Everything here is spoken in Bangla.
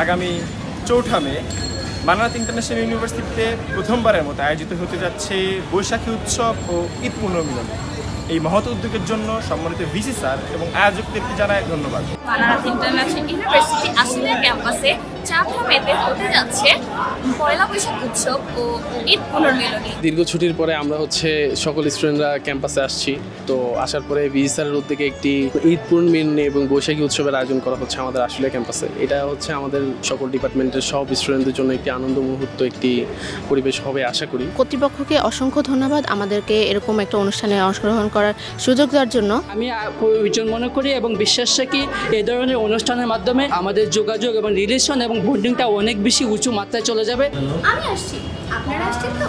আগামী চৌঠা মে বাংলাদেশ ইন্টারন্যাশনাল ইউনিভার্সিটিতে প্রথমবারের মতো আয়োজিত হতে যাচ্ছে বৈশাখী উৎসব ও ঈদ পুনর্মিলন। এই মহৎ উদ্যোগের জন্য সম্মানিত ভিসি স্যার এবং আয়োজকদেরকে জানায় ধন্যবাদ। বানারস ইন্টারন্যাশনাল ইউনিভার্সিটি আশুলিয়া ক্যাম্পাসে চাঁদা হতে যাচ্ছে। পয়লা বৈশাখ উৎসব ও ঈদ পুনর্মিলনী। দীর্ঘ ছুটির পরে আমরা হচ্ছে সকল স্টুডেন্টরা ক্যাম্পাসে আসছি। তো আসার পরে বিজি স্যারের উদ্যোগে একটি ঈদ পূর্ণমিলনী এবং বৈশাখী উৎসবের আয়োজন করা হচ্ছে আমাদের আসলে ক্যাম্পাসে। এটা হচ্ছে আমাদের সকল ডিপার্টমেন্টের সব স্টুডেন্টদের জন্য একটি আনন্দ মুহূর্ত একটি পরিবেশ হবে আশা করি। কর্তৃপক্ষকে অসংখ্য ধন্যবাদ আমাদেরকে এরকম একটা অনুষ্ঠানে অংশগ্রহণ করার সুযোগ দেওয়ার জন্য। আমি প্রয়োজন মনে করি এবং বিশ্বাস রাখি এই ধরনের অনুষ্ঠানের মাধ্যমে আমাদের যোগাযোগ এবং রিলেশন এবং বন্ডিংটা অনেক বেশি উঁচু মাত্রায় চলে যাবে। আমি আসছি। আপনারা আসছেন তো?